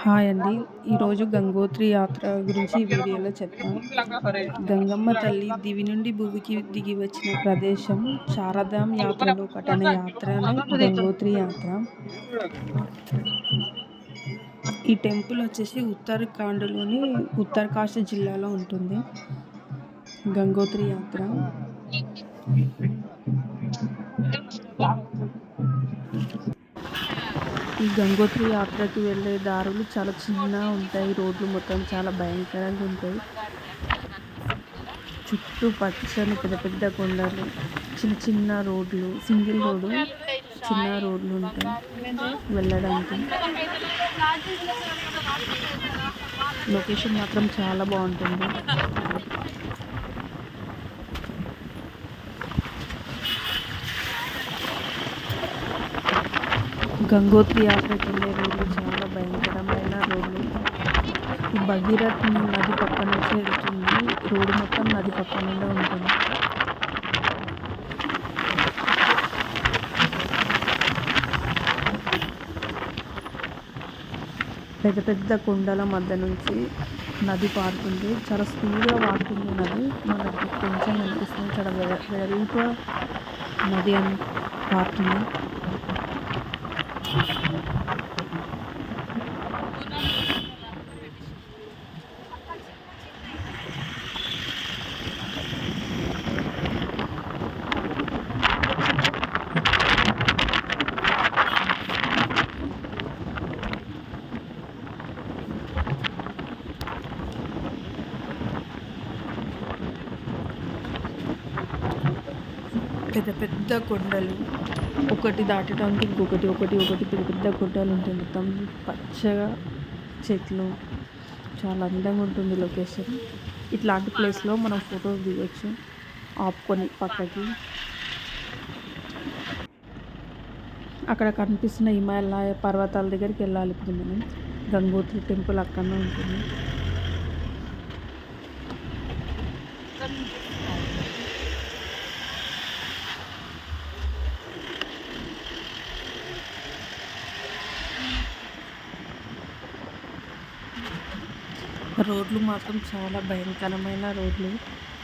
Hi అండి. ఈరోజు గంగోత్రి యాత్ర గురించి ఈ వీడియోలో చెప్తాను గంగమ్మ తల్లి దివి నుండి భూమికి దిగి వచ్చిన ప్రదేశం శారదాం యాత్రలో పట్టణ యాత్రను గంగోత్రి యాత్ర. ఈ టెంపుల్ వచ్చేసి ఉత్తరాఖండ్లోని ఉత్తరకాశ జిల్లాలో ఉంటుంది. గంగోత్రి యాత్ర. ఈ గంగోత్రి యాత్రకి వెళ్ళే దారులు చాలా చిన్నగా ఉంటాయి. రోడ్లు మొత్తం చాలా భయంకరంగా ఉంటాయి. చుట్టూ పచ్చని పెద్ద పెద్ద కొండలు చిన్న చిన్న రోడ్లు సింగిల్ రోడ్డు చిన్న రోడ్లు ఉంటాయి వెళ్ళడానికి. లొకేషన్ మాత్రం చాలా బాగుంటుంది. గంగోత్రి యాత్రకి వెళ్ళే రోడ్లు చాలా భయంకరమైన రోడ్లు ఈ భగీరథ్ నది పక్క నుంచి వెళ్తుంది. రోడ్డు మొత్తం నది పక్క నుండే ఉంటుంది. పెద్ద పెద్ద కొండల మధ్య నుంచి నది పారుతుంది. చాలా స్పీడ్గా పారుతుంది నది. మనకి కొంచెం అనిపిస్తుంది. చాలా వెరైటీగా నది అని పారుతుంది. పెద్ద పెద్ద కొండలు ఒకటి దాటడానికి ఇంకొకటి ఒకటి ఒకటి పెద్ద పెద్ద కొండలు ఉంటాయి. మొత్తం పచ్చగా చెట్లు. చాలా అందంగా ఉంటుంది లొకేషన్. ఇట్లాంటి ప్లేస్లో మనం ఫోటోస్ దిగొచ్చు. ఆపుకొని పక్కకి. అక్కడ కనిపిస్తున్న హిమాలయ పర్వతాల దగ్గరికి వెళ్ళాలి ఇప్పుడు మనం. గంగోత్రి టెంపుల్ అక్కడనే ఉంటుంది. రోడ్లు మాత్రం చాలా భయంకరమైన రోడ్లు.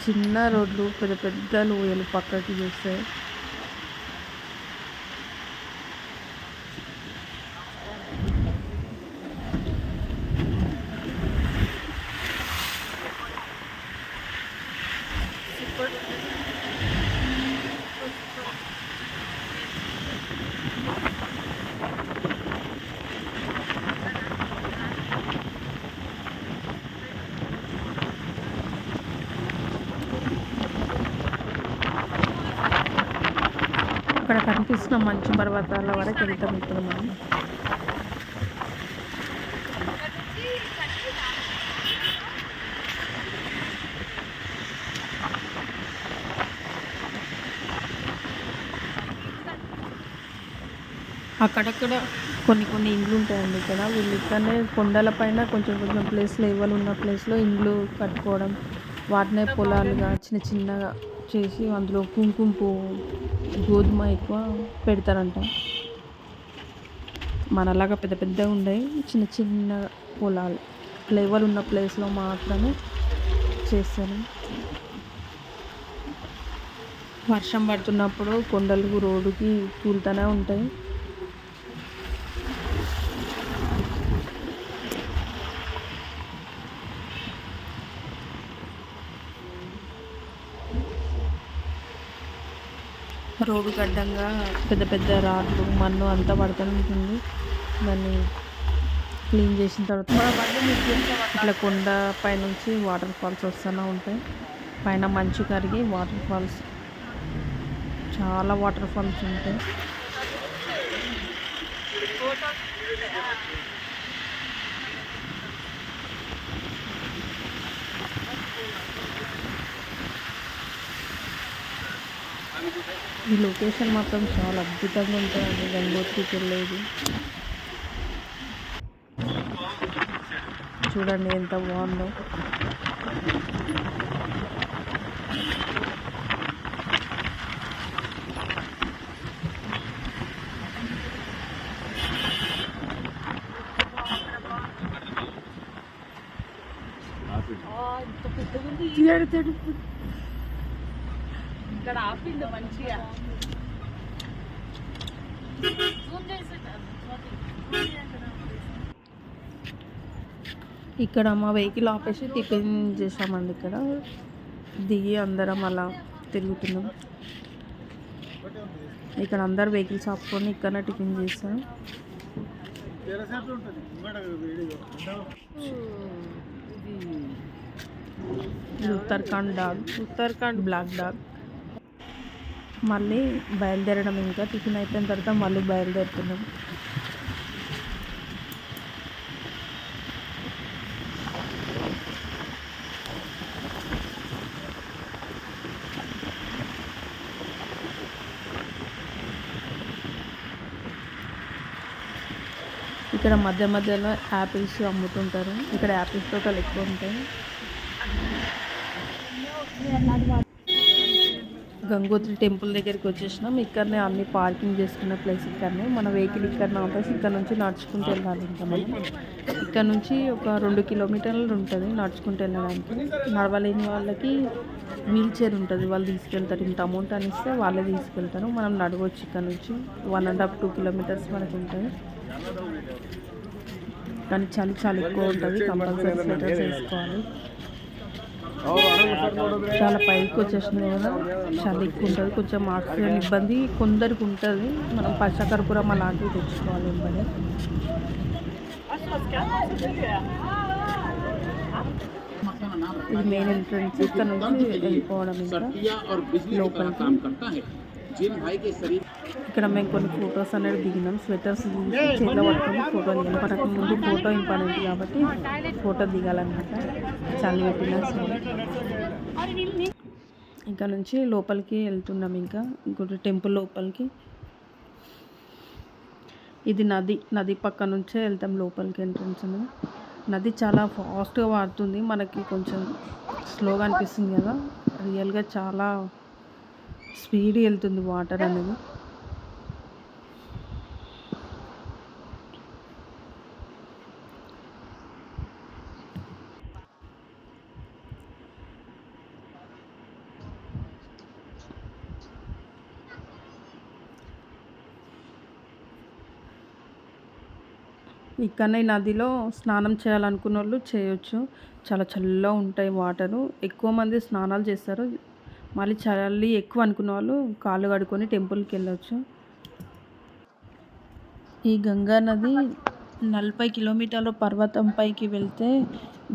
చిన్న రోడ్లు పెద్ద పెద్ద లోయలు పక్కకి చూస్తే అక్కడ మంచు పర్వతాల వరకు వెళ్తాం ఇప్పుడు మనం. అక్కడక్కడ కొన్ని కొన్ని ఇండ్లు ఉంటాయండి ఇక్కడ. వీళ్ళు ఇక్కడనే కొండల పైన కొంచెం కొంచెం ప్లేస్లో ఎవరు ఉన్న ప్లేస్లో ఇండ్లు కట్టుకోవడం వాటినే పొలాలుగా చిన్న చిన్నగా చేసి అందులో కుంకుమ పువ్వు గోధుమ ఎక్కువ పెడతారంట. మనలాగా పెద్ద పెద్దగా ఉండవు చిన్న చిన్న పొలాలు. ఫ్లేవర్ ఉన్న ప్లేస్లో మాత్రమే చేస్తారు వర్షం పడుతున్నప్పుడు కొండలు రోడ్డుకి కూలుతూనే ఉంటాయి. రోడ్డు గడ్డంగా పెద్ద పెద్ద రాళ్ళు మన్ను అంతా పడుతూ ఉంటుంది. దాన్ని క్లీన్ చేసిన తర్వాత ఇట్లా కొండ పైనుంచి వాటర్ ఫాల్స్ వస్తూనే ఉంటాయి. పైన మంచు కరిగి వాటర్ ఫాల్స్ చాలా వాటర్ ఫాల్స్ ఉంటాయి. ఈ లొకేషన్ మాత్రం చాలా అద్భుతంగా ఉంటుందండి. గంగోత్రికి వెళ్ళేది. చూడండి ఎంత బాగుందో. ఇంత పెద్దగా ఇక్కడ ఆపిండు మంచిగా. ఇక్కడ మా వెహికల్ ఆపేసి టిఫిన్ చేసామండి ఇక్కడ. దిగి అందరం అలా తిరుగుతున్నాం. ఇక్కడ అందరు వెహికల్స్ ఆపుకొని ఇక్కడ టిఫిన్ చేస్తాం ఇది Uttarakhand dog Uttarakhand. Black dog. మళ్ళీ బయలుదేరడం ఇంకా. టిఫిన్ అయిపోయిన తర్వాత మళ్ళీ బయలుదేరుతున్నాం. ఇక్కడ మధ్య మధ్యలో యాపిల్స్ అమ్ముతుంటారు. ఇక్కడ యాపిల్స్ తోటలు ఎక్కువ ఉంటాయి. గంగోత్రి టెంపుల్ దగ్గరికి వచ్చేసినాం. ఇక్కడనే అన్ని పార్కింగ్ చేసుకున్న ప్లేస్ ఇక్కడనే మన వెహికల్ ఇక్కడ ఆపేసి ఇక్కడ నుంచి నడుచుకుంటూ వెళ్ళాలి ఇంకా మనం. ఇక్కడ నుంచి ఒక రెండు కిలోమీటర్లు ఉంటుంది నడుచుకుంటూ వెళ్ళడానికి. నడవలేని వాళ్ళకి వీల్ చైర్ ఉంటుంది. వాళ్ళు తీసుకెళ్తారు. ఇంత అమౌంట్ అని ఇస్తే వాళ్ళే తీసుకెళ్తారు. మనం నడవచ్చు ఇక్కడ నుంచి. One and half two kilometres మనకు ఉంటుంది. కానీ చలి చాలా ఎక్కువ ఉంటుంది. కంపల్సరీ స్వెటర్స్ వేసుకోవాలి. చాలా పైకి వచ్చేసినాయి కదా. చాలా ఎక్కువ ఉంటుంది. కొంచెం ఆక్సిజన్ ఇబ్బంది. కొందరికి ఉంటుంది. మనం పచ్చకర్పూరం అలాంటివి తెచ్చుకోవాలి ఇబ్బంది ఇది మెయిన్ ఎంట్రన్స్ ఇక్కడ నుంచి వెళ్ళిపోవడం ఇంకా. లోపలికి. ఇక్కడ మేము కొన్ని ఫొటోస్ అనేది దిగినాం. స్వెటర్స్ దిగి చేతిలో పట్టుకొని ఫోటో దిగాం ముందు ఫోటో ఇంపార్టెంట్ కాబట్టి ఫోటో దిగాలన్నమాట. చాలా పెట్టినా ఇంకా నుంచి లోపలికి వెళ్తున్నాం ఇంకా. ఇంకోటి టెంపుల్ లోపలికి. ఇది నది నది పక్క నుంచే వెళ్తాం లోపలికి ఎంట్రన్స్ అనేది. నది చాలా ఫాస్ట్గా వాడుతుంది మనకి కొంచెం స్లోగా అనిపిస్తుంది కదా. రియల్గా చాలా స్పీడ్ వెళ్తుంది వాటర్ అనేది. ఇక్కడనే నదిలో స్నానం చేయాలనుకున్న వాళ్ళు చేయొచ్చు. చాలా చల్లగా ఉంటాయి వాటరు. ఎక్కువ మంది స్నానాలు చేస్తారు. మళ్ళీ చలి ఎక్కువ అనుకున్న వాళ్ళు కాళ్ళు కడుక్కొని టెంపుల్కి వెళ్ళొచ్చు. ఈ గంగా నది నలభై కిలోమీటర్ల పర్వతం పైకి వెళ్తే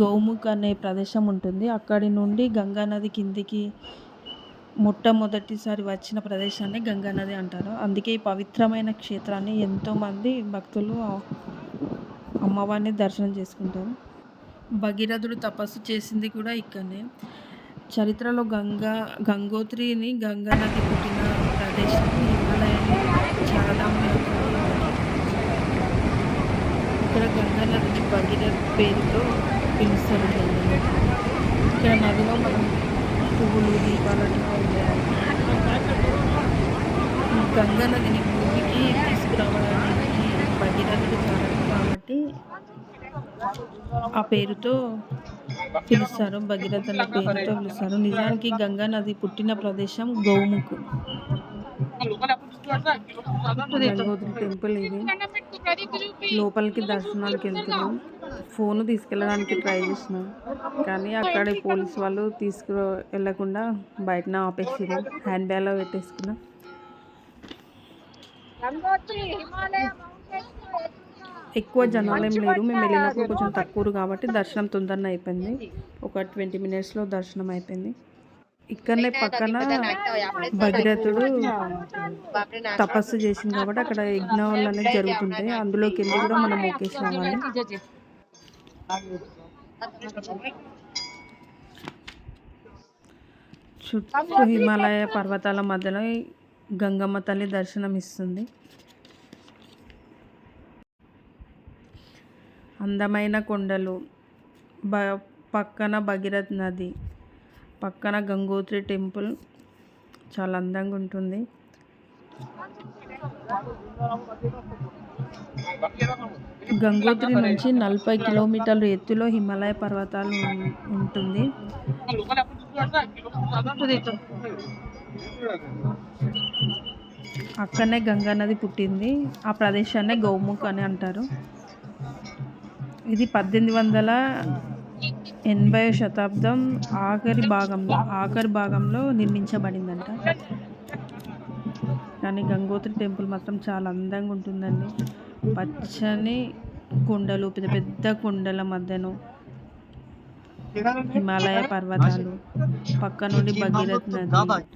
గౌముఖ్ అనే ప్రదేశం ఉంటుంది. అక్కడి నుండి గంగా నది కిందికి మొట్టమొదటిసారి వచ్చిన ప్రదేశాన్ని గంగా నది అంటారు. అందుకే ఈ పవిత్రమైన క్షేత్రాన్ని ఎంతోమంది భక్తులు అమ్మవారిని దర్శనం చేసుకుంటారు. భగీరథుడు తపస్సు చేసింది కూడా ఇక్కడనే. చరిత్రలో గంగా గంగోత్రిని గంగా నది పుట్టిన ప్రదేశం హిమాలయాన్ని చారధామ ఇక్కడ గంగా నదిని భగీరథ పేరుతో పిలుస్తారు ఇక్కడ నదిలో మనం పువ్వులు దీపాలను గంగా నదిని భూమికి తీసుకురావడానికి భగీరథుడు కారణం కాబట్టి ఆ పేరుతో పిలుస్తారు. భగీరథ పేరుతో పిలుస్తారు. నిజానికి గంగా నది పుట్టిన ప్రదేశం గౌముఖ్ టెంపుల్ ఇది. లోపలికి దర్శనానికి వెళ్తున్నాం. ఫోన్ తీసుకెళ్ళడానికి ట్రై చేసినాం కానీ అక్కడ పోలీస్ వాళ్ళు తీసుకు వెళ్ళకుండా బయటన ఆపేసారు హ్యాండ్ బ్యాగ్లో పెట్టేసుకున్నాం. ఎక్కువ జనాలు ఏం లేరు. మేము వెళ్ళినప్పుడు కొంచెం తక్కువ కాబట్టి దర్శనం తొందరనే అయిపోయింది. ఒక ట్వంటీ మినిట్స్లో దర్శనం అయిపోయింది. ఇక్కడనే పక్కన భగీరథుడు తపస్సు చేసింది కాబట్టి అక్కడ యజ్ఞాలు అనేది జరుగుతుంటాయి అందులోకి వెళ్ళి కూడా మనం మొక్కేసి రావాలి చుట్టూ హిమాలయ పర్వతాల మధ్యలో గంగమ్మ తల్లి దర్శనం ఇస్తుంది అందమైన కొండలు. బ పక్కన భగీరథ్ నది పక్కన గంగోత్రి టెంపుల్ చాలా అందంగా ఉంటుంది. గంగోత్రి నుంచి నలభై కిలోమీటర్ల ఎత్తులో హిమాలయ పర్వతాలు ఉం- ఉంటుంది. అక్కడనే గంగా నది పుట్టింది. ఆ ప్రదేశాన్నే గౌముఖ్ అని అంటారు. ఇది పద్దెనిమిది వందల ఎనభై శతాబ్దం ఆఖరి భాగంలో ఆఖరి భాగంలో నిర్మించబడిందంట. కానీ గంగోత్రి టెంపుల్ మాత్రం చాలా అందంగా ఉంటుందండి. పచ్చని కొండలు పెద్ద పెద్ద కొండల మధ్యను హిమాలయ పర్వతాలు పక్క నుండి భగీరథ్ నది.